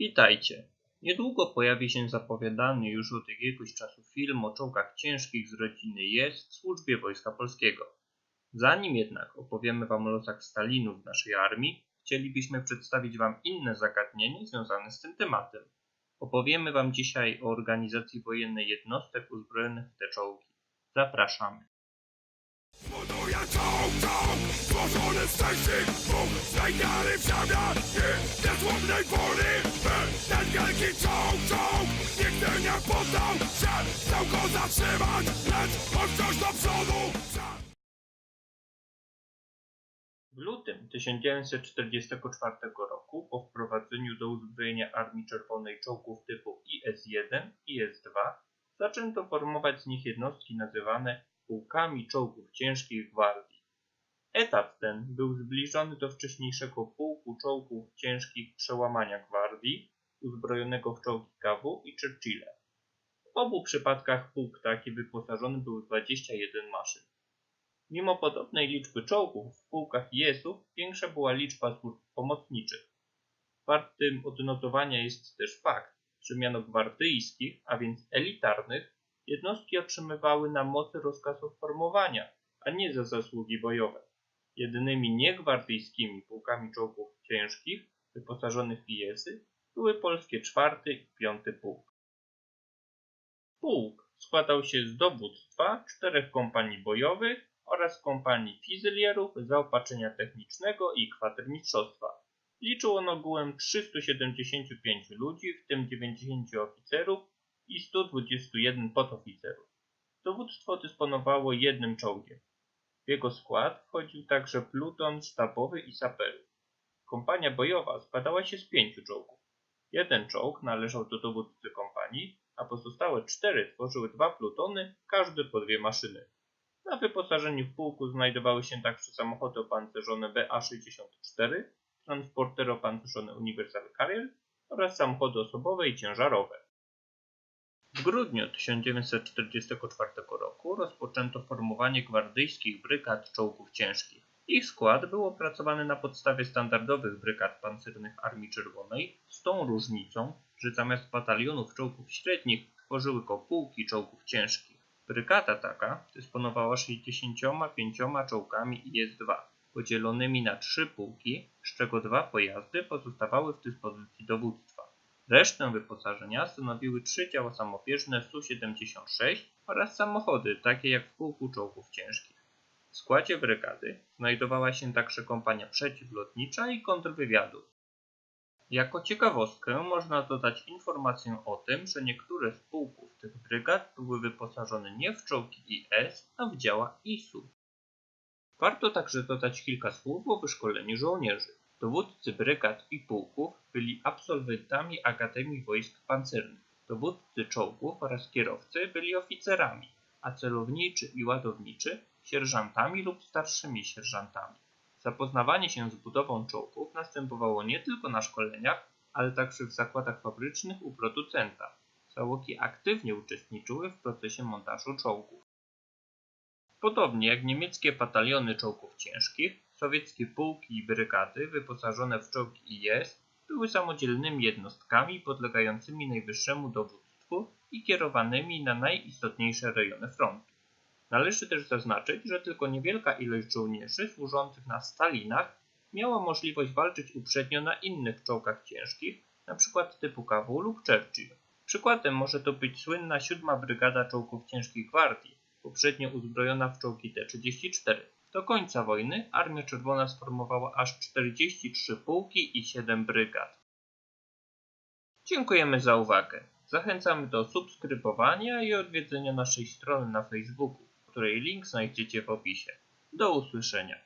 Witajcie. Niedługo pojawi się zapowiadany już od jakiegoś czasu film o czołgach ciężkich z rodziny JES w służbie Wojska Polskiego. Zanim jednak opowiemy Wam o losach Stalinów w naszej armii, chcielibyśmy przedstawić Wam inne zagadnienie związane z tym tematem. Opowiemy Wam dzisiaj o organizacji wojennej jednostek uzbrojonych w te czołgi. Zapraszamy. Buduję czołg, czołg, Bóg swej wiary w zamian i niezłomnej woli By ten wielki czołg, czołg nigdy nie poddał się Chciał go zatrzymać, lecz do przodu. W lutym 1944 roku po wprowadzeniu do uzbrojenia Armii Czerwonej czołgów typu IS-1 i IS-2 zaczęto formować z nich jednostki nazywane pułkami czołgów ciężkich gwardii. Etap ten był zbliżony do wcześniejszego pułku czołgów ciężkich przełamania gwardii uzbrojonego w czołgi KW i Churchilla. W obu przypadkach pułk taki wyposażony był w 21 maszyn. Mimo podobnej liczby czołgów w pułkach IS-ów większa była liczba służb pomocniczych. Wartym odnotowania jest też fakt, że miano gwardyjskich, a więc elitarnych, jednostki otrzymywały na mocy rozkazów formowania, a nie za zasługi bojowe. Jedynymi niegwardyjskimi pułkami czołgów ciężkich wyposażonych w IS-y były polskie czwarty i piąty pułk. Pułk składał się z dowództwa czterech kompanii bojowych oraz kompanii fizylierów, zaopatrzenia technicznego i kwatermistrzostwa. Liczył on ogółem 375 ludzi, w tym 90 oficerów i 121 podoficerów. Dowództwo dysponowało jednym czołgiem. W jego skład wchodził także pluton sztabowy i saperów. Kompania bojowa składała się z pięciu czołgów. Jeden czołg należał do dowódcy kompanii, a pozostałe cztery tworzyły dwa plutony, każdy po dwie maszyny. Na wyposażeniu w pułku znajdowały się także samochody opancerzone BA-64, transporter opancerzony Universal Carrier oraz samochody osobowe i ciężarowe. W grudniu 1944 roku rozpoczęto formowanie gwardyjskich brygad czołgów ciężkich. Ich skład był opracowany na podstawie standardowych brygad pancernych Armii Czerwonej, z tą różnicą, że zamiast batalionów czołgów średnich tworzyły go pułki czołgów ciężkich. Brygada taka dysponowała 65 czołgami IS-2, podzielonymi na trzy pułki, z czego dwa pojazdy pozostawały w dyspozycji dowództwa. Resztę wyposażenia stanowiły trzy działa samobieżne Su-76 oraz samochody, takie jak w pułku czołgów ciężkich. W składzie brygady znajdowała się także kompania przeciwlotnicza i kontrwywiadu. Jako ciekawostkę można dodać informację o tym, że niektóre z pułków tych brygad były wyposażone nie w czołgi IS, a w działa ISU. Warto także dodać kilka słów o wyszkoleniu żołnierzy. Dowódcy brygad i pułków byli absolwentami Akademii Wojsk Pancernych. Dowódcy czołgów oraz kierowcy byli oficerami, a celowniczy i ładowniczy sierżantami lub starszymi sierżantami. Zapoznawanie się z budową czołgów następowało nie tylko na szkoleniach, ale także w zakładach fabrycznych u producenta. Załogi aktywnie uczestniczyły w procesie montażu czołgów. Podobnie jak niemieckie bataliony czołgów ciężkich, sowieckie pułki i brygady wyposażone w czołgi IS były samodzielnymi jednostkami podlegającymi najwyższemu dowództwu i kierowanymi na najistotniejsze rejony frontu. Należy też zaznaczyć, że tylko niewielka ilość żołnierzy służących na Stalinach miała możliwość walczyć uprzednio na innych czołgach ciężkich, np. typu KW lub Churchill. Przykładem może to być słynna 7 Brygada Czołgów Ciężkich Gwardii, poprzednio uzbrojona w czołgi T-34. Do końca wojny Armia Czerwona sformowała aż 43 pułki i 7 brygad. Dziękujemy za uwagę. Zachęcamy do subskrybowania i odwiedzenia naszej strony na Facebooku, której link znajdziecie w opisie. Do usłyszenia.